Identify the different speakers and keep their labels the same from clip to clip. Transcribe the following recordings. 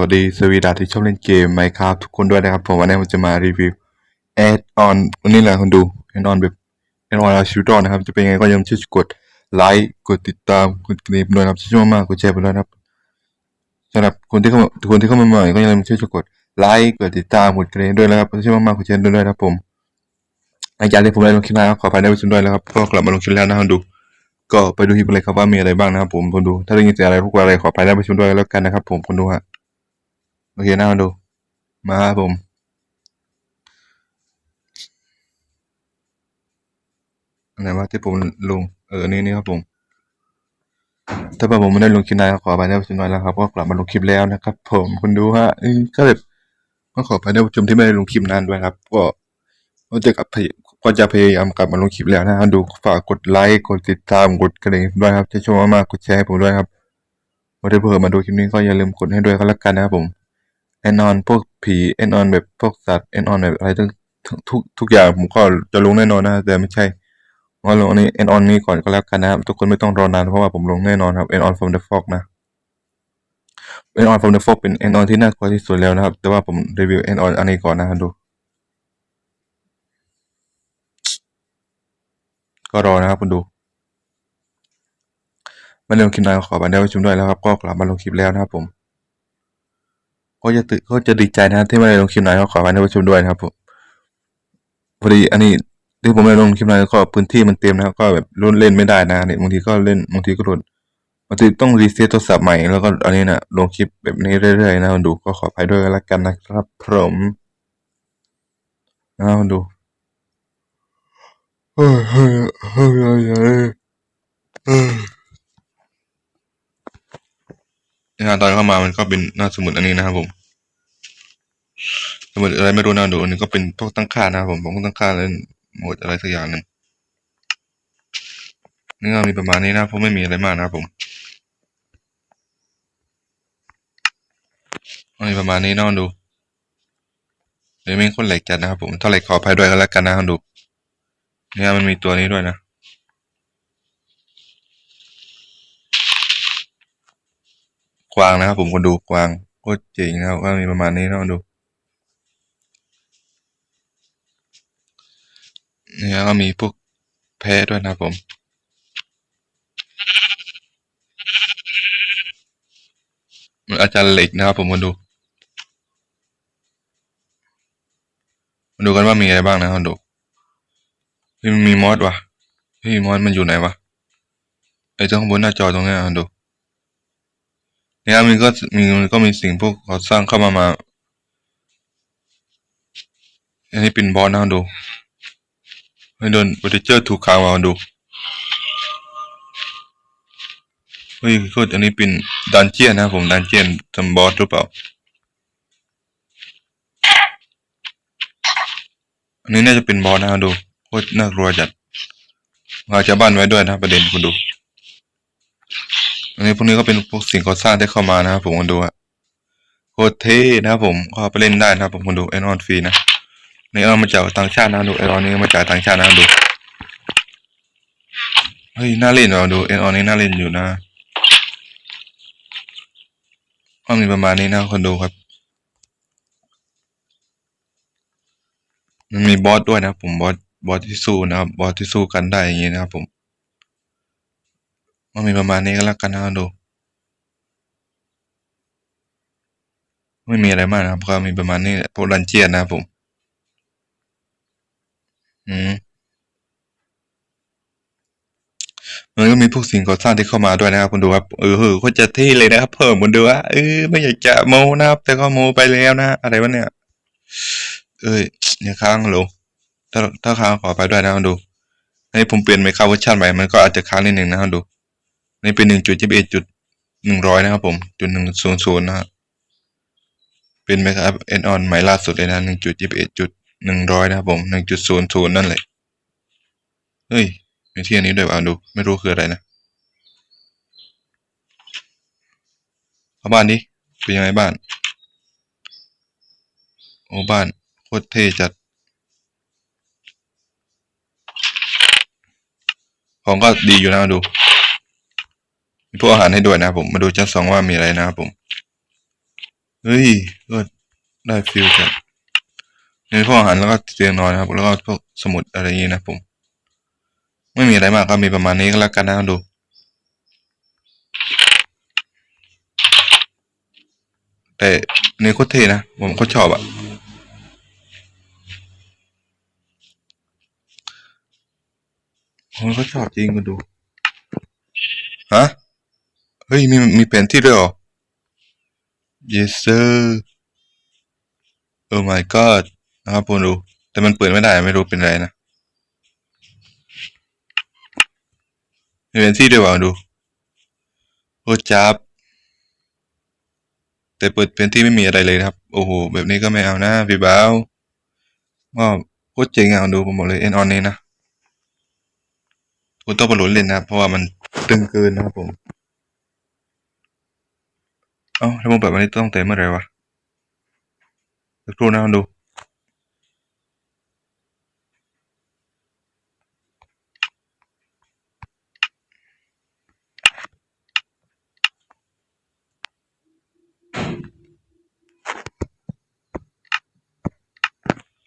Speaker 1: วัสดีสวีดาที่ชอบเล่นเกม Minecraft ทุกคนด้วยนะครับ ผมวันนี้ผมจะมารีวิว Add on วันนี้แหละคนดู Add on แบบ Add on เอาชีวิตรอดนะครับ จะเป็นยังไงก็ย่าลืมช่วยกดไลค์กดติดตามกดกระดิ่งด้วยนะครับช่วยมากกดแชร์ไปด้วยนะครับสำหรับคนที่เข้ามาคนที่เข้ามาใหม่ก็ย่าลืมช่วยกดไลค์กดติดตามกดกระดิ่งด้วยนะครับช่วยมากๆกดแชร์ด้วยนะครับผมหลังจากที่ผมได้ลงคลิปแล้วขออภัยในผู้ชมด้วยนะครับก็กลับมาลงคลิปแล้วนะครับดูก็ไปดูคลิปเลยครับว่ามีอะไรบ้างนะครับผมคนดู ถ้าได้ยินเสียงอะไรพวกอะไรขออภัยในผู้ชมด้วยแล้วกันนะครับผมคนดูฮะ โอเคนะมาดู มาครับผม อันไหนว่าที่ผมลง เออ นี่นี่ครับผม ถ้าผมไม่ได้ลงคลิปนานก็ขอไปได้ผู้ชมน้อยแล้วครับ ก็กลับมาลงคลิปแล้วนะครับ ผมคุณดูฮะก็แบบก็ขอไปได้ผู้ชมที่ไม่ได้ลงคลิปนานด้วยครับ ก็ก็จะกลับก็จะพยายามกลับมาลงคลิปแล้วนะดูฝากกดไลค์กดติดตามกดกระดิ่งด้วยครับจะช่วยมากๆกดแชร์ให้ผมด้วยครับวันที่เพิ่มมาดูคลิปนี้ก็อย่าลืมกดให้ด้วยก็แล้วกันนะครับผม แอนนอนพวกผีแอนนอนแบบพวกสัตว์แอนนอนแบบอะไรทุกทุกทุกอย่างผมก็จะลงแน่นอนนะแต่ไม่ใช่ว่าลงอันนี้แอนออนนี้ก่อนก็แล้วกันนะครับทุกคนไม่ต้องรอนานเพราะว่าผมลงแน่นอนครับแอนออน from the fog นะแอนออน from the fog เป็นแอนออนที่น่ากลัวที่สุดแล้วนะครับ แต่ว่าผมรีวิวแอนออนอันนี้ก่อนนะครับดูก็รอนะครับคุณดูมาเริ่มคลิปนานขอบันเดียวไว้ชมด้วยแล้วครับ ก็กลับมาลงคลิปแล้วนะครับผม ก็จะตื่นก็จะดีใจนะที่ไม่ได้ลงคลิปไหนก็ขอให้ท่านผู้ชมด้วยนะครับผมพอดีอันนี้ที่ผมไม่ได้ลงคลิปไหนก็พื้นที่มันเต็มนะครับ ก็แบบรุ่นเล่นไม่ได้นะเนี่ยบางทีก็เล่นบางทีก็หลุดบางทีต้องรีเซ็ตโทรศัพท์ใหม่แล้วก็อันนี้นะลงคลิปแบบนี้เรื่อยๆนะคุณดูก็ขออภัยด้วยกันละกันนะครับผมนะคุณดูเฮ้ยเฮ้ยเฮ้ยเฮ้ยเฮ้ยเฮ้ยงาน ตอนเข้ามามันก็เป็นหน้าสมุดอันนี้นะครับผมสมุดอะไรไม่รู้นะดูอันนี้ก็เป็นพวกตั้งค่านะครับผมผมก็ตั้งค่าเล่นโหมดอะไรสักอย่างหนึ่งนี่ก็มีประมาณนี้นะเพราะไม่มีอะไรมากนะครับผมมีประมาณนี้นะดูเดี๋ยวมีคนเหล็กจัดนะครับผมถ้าเหล็กขออภัยด้วยกันแล้วกันนะดูเนี่ยมันมีตัวนี้ด้วยนะ กวางนะครับผมคนดูกวางโคตรเจ๋งนะครับก็มีประมาณนี้นะดูเนี่ยก็มีพวกแพ้ด้วยนะผมมันอาจารย์เหล็กนะครับผมมาดูมาดูกันว่ามีอะไรบ้างนะครับดูมีมอสวะเฮ้ยมอสมันอยู่ไหนวะไอ้ตรงบนหน้าจอตรงนี้ย นะครับดูเนี่ยมันก็มีมันก็มีสิ่งพวกเขาสร้างเข้ามามา อันนี้เป็นบอสนะครับดูไม่โดนโปรเจอร์ถูกข่าวมาดูเฮ้ยโคตรอันนี้เป็นดันเจียนนะผมดันเจียนทำบอสหรือเปล่า อันนี้น่าจะเป็นบอสนะครับดูโคตรน่ากลัวจัดมาชาวบ้านไว้ด้วยนะประเด็นคุณดู อันนี้พวกนี้ก็เป็นพวกสิ่งก่อสร้างที่เข้ามานะครับผมคุณดูอะโคตรเท่นะครับผมก็เอาไปเล่นได้นะครับผมคุณดูแอนออนฟรีนะในเอามาจากต่างชาตินะดูเอออนนี้มาจากต่างชาตินะดูเฮ้ยน่าเล่นเหรอดูเอออนนี้น่าเล่นอยู่นะก็มีประมาณนี้นะคนดูครับ มันมีบอสด้วยนะผมบอสบอสที่สู้นะครับบอสที่สู้กันได้อย่างนี้นะครับผม ก็มีประมาณนี้ก็แล้วกันนะดู ไม่มีอะไรมากนะครับก็มีประมาณนี้พวกรันเจียนนะครับผม อืมมันก็มีพวกสิ่งก่อสร้างที่เข้ามาด้วยนะครับคุณดูครับเออเออโคตรจะเท่เลยนะครับ เพิ่มคุณดูว่าเออไม่อยากจะโมนะครับ แต่ก็โมไปแล้วนะ อะไรวะเนี่ย เอ้ยอย่าค้างโหลถ้าถ้าค้างขอไปด้วยนะคุณดูให้ผมเปลี่ยนไมค์คาเวอร์ชันใหม่มันก็อาจจะค้างนิดหนึ่งนะคุณดู นี่เป็นหนึ่งจุดยี่สิบเอ็ดจุดหนึ่งร้อยนะครับผมจุดหนึ่งศูนย์ศูนย์นะเป็นไมค์คาเอ็นออนใหม่ล่าสุดเลยนะหนึ่งจุดยี่สิบเอ็ดจุดหนึ่งร้อยนะครับผมหนึ่งจุดศูนย์ศูนย์นั่นแหละเฮ้ยมีที่อันนี้ด้วยอ่าดู ไม่รู้คืออะไรนะเข้าบ้านดิเป็นยังไงบ้าน โอ้บ้านโคตรเท่จัด ของก็ดีอยู่นะดู มีพวกอาหารให้ด้วยนะครับผมมาดูชั้นสองว่ามีอะไรนะครับผมเฮ้ยก็ได้ฟิลจากในพวกอาหารแล้วก็เตียงนอนนะครับ แล้วก็พวกสมุดอะไรอย่างนี้นะผม ไม่มีอะไรมากก็มีประมาณนี้ก็แล้วกันนะดูแต่ในโคตรเท่นะผมก็ชอบอะผมก็ชอบจริงคุณดูฮะ เฮ้ยมีมีแผนที่ด้วยเหรอ yes sir โอ้ my god นะครับคุณดู แต่มันเปิดไม่ได้ไม่รู้เป็นไรนะมีแผนที่ด้วยวะดูโอ้จับแต่เปิดแผนที่ไม่มีอะไรเลยนะครับ โอ้โห แบบนี้ก็ไม่เอานะพี่บ่าวว่าโคตรเจ๋งอะดูผมบอกเลยเอ็นออนนี้นะคุณต้องไปหลดเล่นนะครับเพราะว่ามันตึงเกินนะครับผม เอ้าถ้าผมเปิดวันนี้ต้องเต็มเมื่อไหร่วะสักครู่นะดู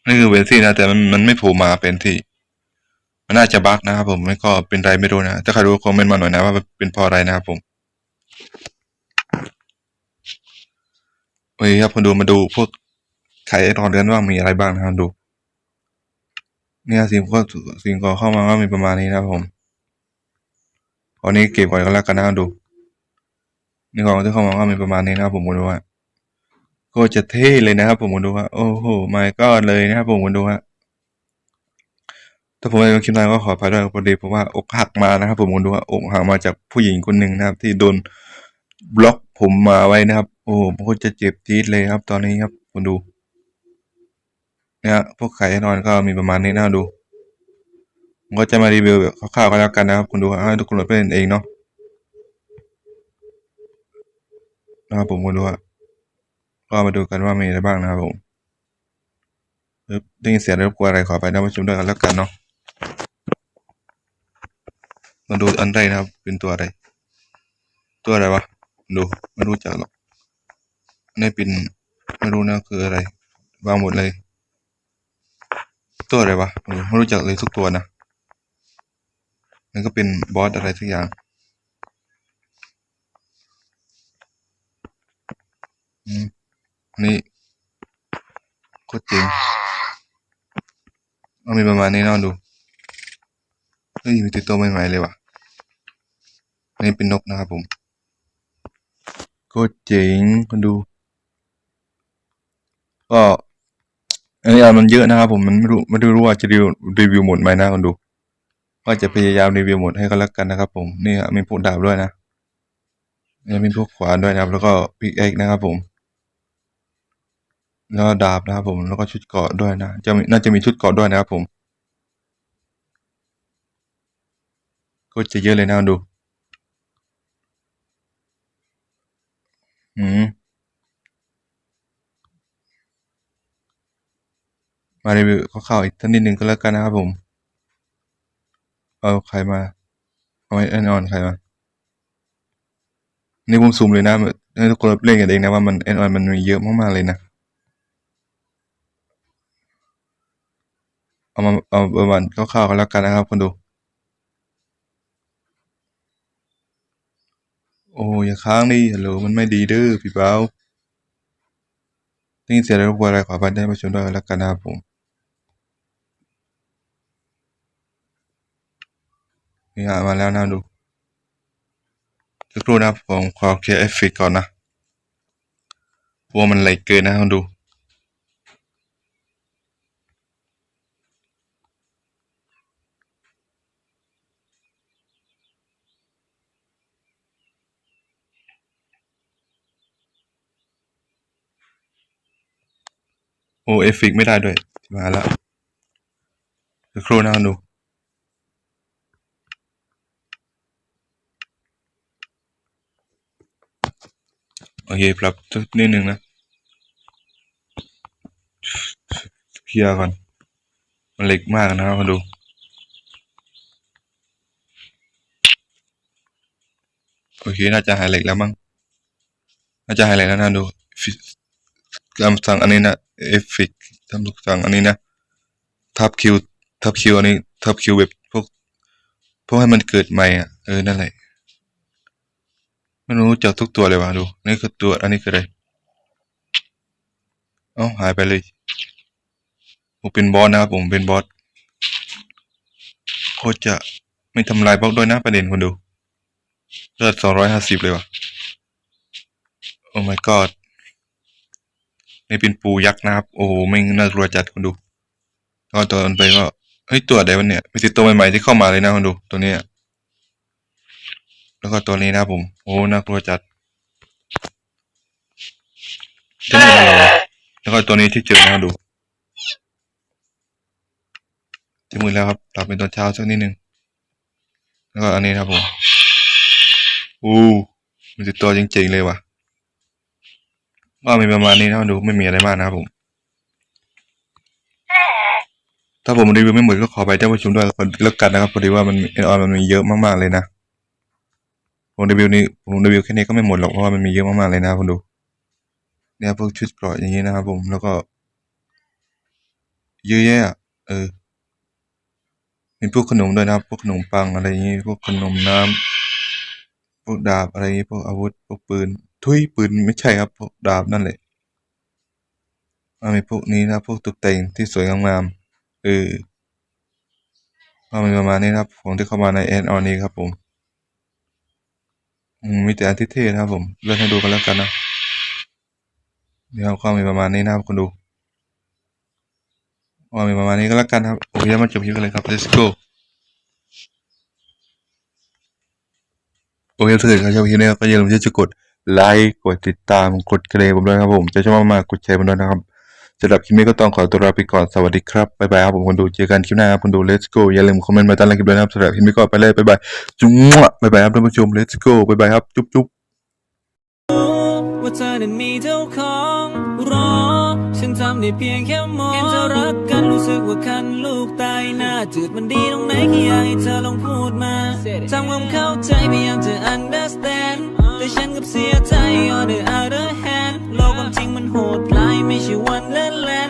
Speaker 1: นี่คือเวนซี่นะ แต่มันมันไม่ผล่มาเป็นที่ มันน่าจะบั๊กนะครับผมไม่ก็เป็นไรไม่รู้นะ ถ้าใครรู้คอมเมนต์มาหน่อยนะว่าเป็นเพราะอะไรนะครับผม เฮ้ครับคนดูมาดูพวกไข่รอนเดือนว่ามีอะไรบ้างนะครับดู เนี่ยสิ่งก็สิ่งก่อเข้ามาก็มีประมาณนี้นะครับผมตอนนี้เก็บไว้ก็แล้วกันนะครับดูนี่ของที่เข้ามาก็มีประมาณนี้นะครับผมคุณดูว่าก็จะเท่เลยนะครับผมคุณดูว่าโอ้โหไม่ก็เลยนะครับผมคุณดูว่าถ้าผมไม่ได้คลิปนั้นก็ขออภัยด้วยพอดีเพราะว่าอกหักมานะครับ ผมคุณดูว่าอกหักมาจากผู้หญิงคนหนึ่งนะครับ ที่โดนบล็อกผมมาไว้นะครับ โอ้ผมก็จะเจ็บจี๊ดเลยครับ ตอนนี้ครับคุณดู เนี่ยพวกไข่นอนก็มีประมาณนี้นะดูผมก็จะมารีวิวแบบคร่าวๆกันแล้วกันนะครับ คุณดูให้ทุกคนโหลดไปเล่นเองเนาะนะครับผมคุณดูว่าก็มาดูกันว่ามีอะไรบ้างนะครับผมได้ยินเสียงรบกวนอะไรขอไปนะผู้ชมด้วยกันแล้วกันเนาะมาดูอันแรกนะครับ เป็นตัวอะไร ตัวอะไรวะดูไม่รู้จักหรอก อันนี้เป็น ไม่รู้นะคืออะไร วางหมดเลย ตัวอะไรวะไม่รู้จักเลยทุกตัวนะนั่นก็เป็นบอสอะไรสักอย่างอืมนี่โคตรเจ๋งเอามีประมาณนี้เนาะดูเฮ้ยมีติดตัวใหม่ๆเลยว่ะนนี้เป็นนกนะครับผมโคตรเจ๋งคนดู ก็อันนี้มันเยอะนะครับผมมันไม่รู้ไม่รู้ว่าจะรีวิวรีวิวหมดไหมนะคนดู ก็จะพยายามรีวิวหมดให้ก็แล้วกันนะครับ ผมนี่มีพวกดาบด้วยนะแล้วมีพวกขวานด้วยนะครับ แล้วก็พิกเอ็กนะครับ ผมแล้วดาบนะครับผมแล้วก็ชุดเกาะด้วยนะจะน่าจะมีชุดเกาะด้วยนะครับ ผม ก็จะเยอะเลยนะดู อืม มารีวิวคร่าวอีกท่านนิดนึงก็แล้วกันนะครับผม เอาใครมาเอาไว้แอนออนใครมาในี่ผมซูมเลยนะให้ทุกคนเล่นกันเองนะว่ามันแอนออนมันมีเยอะมากๆเลยนะ เอามาเอาประมาณคร่าวๆกันแล้วกันนะครับคนดู โอ้อย่าค้างดิฮัลโหลมันไม่ดีเด้อพี่เบาได้ยินเสียงอะไรบกวนอะไรขออภัยได้มาชมด้วยแล้วกันนะครับผม นี่อะมาแล้วนะดูสักครู่นะผมขอเคลียร์เอฟเฟกก่อนนะเพราะว่ามันไหลเกินนะดูโอ้เอฟเฟกไม่ได้ด้วย มาแล้วสักครู่นะดู โอเคปรับสักนิดนึงนะเคลียร์ก่อน มันเล็กมากนะครับมาดูโอเค น่าจะหายเหล็กแล้วมั้ง น่าจะหายเหล็กแล้วนะดูคำสั่งอันนี้นะเอฟเฟกทำคำสั่งอันนี้นะ ทับคิว ทับคิวอันนี้ ทับคิวแบบพวก พวกให้มันเกิดใหม่อะ เออ นั่นแหละ ไม่รู้จักทุกตัวเลยวะดู นี่คือตัว อันนี้คืออะไรเอ้าหายไปเลยผมเป็นบอสนะครับผมเป็นบอสโคตรจะไม่ทำลายบล็อกด้วยนะประเด็นคนดูเลือดสองร้อยห้าสิบเลยวะโอ้ my god นี่เป็นปูยักษ์นะครับ โอ้โหไม่น่ากลัวจัดคนดูก็ตัวมันไปก็เฮ้ยตัวอะไรวะเนี่ยเป็นตัวใหม่ๆที่เข้ามาเลยนะคนดูตัวเนี้ย แล้วก็ตัวนี้นะครับผม โอ้น่ากลัวจัดจะมีอะไรวะแล้วก็ตัวนี้ที่เจอนะคนดูจะมือแล้วครับกลับเป็นตอนเช้าสักนิดนึงแล้วก็อันนี้นะครับผมอู้มันจะตัวจริงๆเลยว่ะก็มีประมาณนี้นะดูไม่มีอะไรมากนะครับผม ถ้าผมรีวิวไม่หมดก็ขอไปท่านผู้ชมด้วยแล้วกันนะครับพอดีว่ามันเอ็นออนมันมีเยอะมากๆเลยนะ ผมรีวิวนี้ผมรีวิวแค่นี้ก็ไม่หมดหรอกเพราะว่ามันมีเยอะมากๆเลยนะคุณดู เนี่ยพวกชุดเกราะอย่างนี้นะครับผมแล้วก็เยอะแยะอะเออมีพวกขนมด้วยนะครับ พวกขนมปังอะไรอย่างนี้ พวกขนมน้ำพวกดาบอะไรอย่างนี้ พวกอาวุธ พวกปืน ทุยปืนไม่ใช่ครับ พวกดาบนั่นแหละอ่ามีพวกนี้นะพวกตกแต่งที่สวยงามๆเออก็มีประมาณนี้นะครับของที่เข้ามาในแอนออนนี้ครับผม มีแต่อันที่เท่นะครับ ผมเลือกให้ดูกันแล้วกันนะนี่ครับก็มีประมาณนี้นะครับคุณดูก็มีประมาณนี้ก็แล้วกันครับโอเคมาจบคลิปกันเลยครับ let's go โอเคถ้าเกิดใครชอบคลิปนี้ก็อย่าลืมที่จะกดไลค์กดติดตามกดกระดิ่งผมด้วยครับผมจะชอบมากกดแชร์ผมด้วยนะครับ สำหรับคลิปนี้ก็ต้องขอตัวลาไปก่อน สวัสดีครับ บ๊ายบายครับผมคนดู เจอกันคลิปหน้าครับคนดู let's go อย่าลืมคอมเมนต์มาใต้ล่างคลิปด้วยนะครับสำหรับคลิปนี้ก็ไปเลยบ๊ายบาย จุ๊บบ๊ายบายครับท่านผู้ชม let's go บ๊ายบายครับ จุ๊บจุ๊บ
Speaker 2: ว่าเธอนั้นมีเจ้าของรอ ฉันทำได้เพียงแค่มองเห็นเธอรักกันรู้สึกว่าคันลูกตายหน้าจืดมันดีตรงไหนแค่อยากให้เธอลองพูดมาทำความเข้าใจพยายามจะ understand แต่ฉันกับเสียใจ on the other hand โลกความจริงมันโหดร้ายไม่ใช่วันเล่นแลน